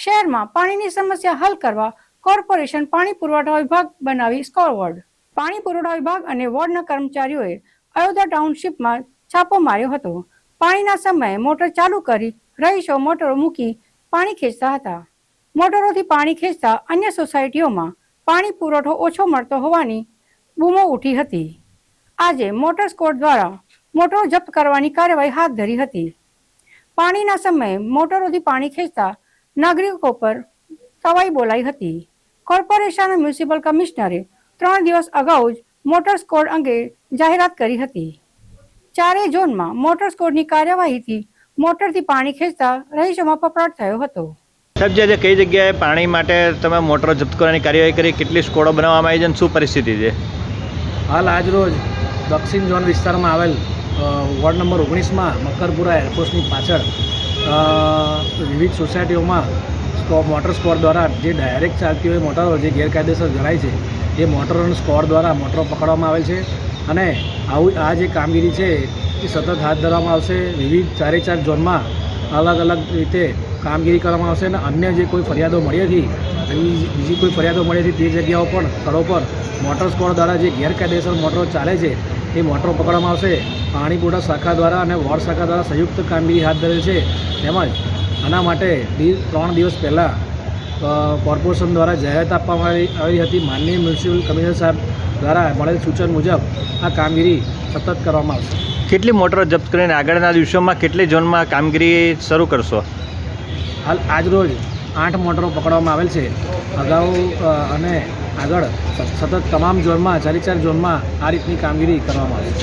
શહેરમાં પાણીની સમસ્યા હલ કરવા કોર્પોરેશન પાણી પુરવઠા વિભાગ બનાવી સ્કોર વોર્ડ પાણી પુરવઠા વિભાગ અને વોર્ડના કર્મચારીઓએ અયોધ્યા ટાઉનશીપમાં છાપો માર્યો હતો. પાણીના સમયે મોટર ચાલુ કરી રહીશો મોટરો મૂકી પાણી ખેંચતા હતા. મોટરોથી પાણી ખેંચતા અન્ય સોસાયટીઓમાં પાણી પુરવઠો ઓછો મળતો હોવાની બૂમો ઉઠી હતી. આજે મોટર સ્કોડ દ્વારા મોટરો જપ્ત કરવાની કાર્યવાહી હાથ ધરી હતી. પાણીના સમયે મોટરોથી પાણી ખેંચતા નાગરિકો પર સવાઈ બોલાઈ હતી. કોર્પોરેશન મ્યુનિસિપલ કમિશનરે ત્રણ દિવસ અગાઉ જ મોટર સ્કોડ અંગે જાહેરાત કરી હતી. ચારેય ઝોનમાં મોટર સ્કોડની કાર્યવાહીથી મોટરથી પાણી ખેંચતા રહીશોમાં પપરાટ થયો હતો. સાહેબ જે કઈ જગ્યાએ પાણી માટે તમે મોટરો જપ્ત કરવાની કાર્યવાહી કરી કેટલી સ્કોડો બનાવવામાં આવી છે અને શું પરિસ્થિતિ છે? હાલ આજરોજ દક્ષિણ ઝોન વિસ્તારમાં આવેલ વોર્ડ નંબર ઓગણીસમાં મકરપુરા એરફોર્સની પાછળ વિવિધ સોસાયટીઓમાં મોટર સ્કોડ દ્વારા જે ડાયરેક્ટ ચાલતી હોય મોટરો, જે ગેરકાયદેસર જણાય છે, એ મોટરોના સ્કોડ દ્વારા મોટરો પકડવામાં આવેલ છે અને આવું, આ જે કામગીરી છે, એ સતત હાથ ધરવામાં આવશે. વિવિધ ચારે ચાર ઝોનમાં અલગ અલગ રીતે કામગીરી કરવામાં આવશે અને અન્ય જે કોઈ ફરિયાદો મળી હતી, એવી બીજી કોઈ ફરિયાદો મળી હતી તે જગ્યાઓ પણ સ્થળો પર મોટર સ્કોડ દ્વારા જે ગેરકાયદેસર મોટરો ચાલે છે એ મોટરો પકડવામાં આવશે. પાણી પુરવઠા શાખા દ્વારા અને વોર્ડ શાખા દ્વારા સંયુક્ત કામગીરી હાથ ધરેલ છે. તેમજ આના માટે ત્રણ દિવસ પહેલાં કોર્પોરેશન દ્વારા જાહેરાત આપવામાં આવી આવી હતી. માનનીય મ્યુનિસિપલ કમિશનર સાહેબ દ્વારા મળેલ સૂચન મુજબ આ કામગીરી સતત કરવામાં આવશે. કેટલી મોટરો જપ્ત કરીને આગળના દિવસોમાં કેટલી ઝોનમાં કામગીરી શરૂ કરશો? હાલ આજરોજ આઠ મોટરો પકડવામાં આવેલ છે. અગાઉ અને આગળ. સતત તમામ ઝોનમાં ચારે ચાર ઝોનમાં આ રીતની કામગીરી કરવામાં આવશે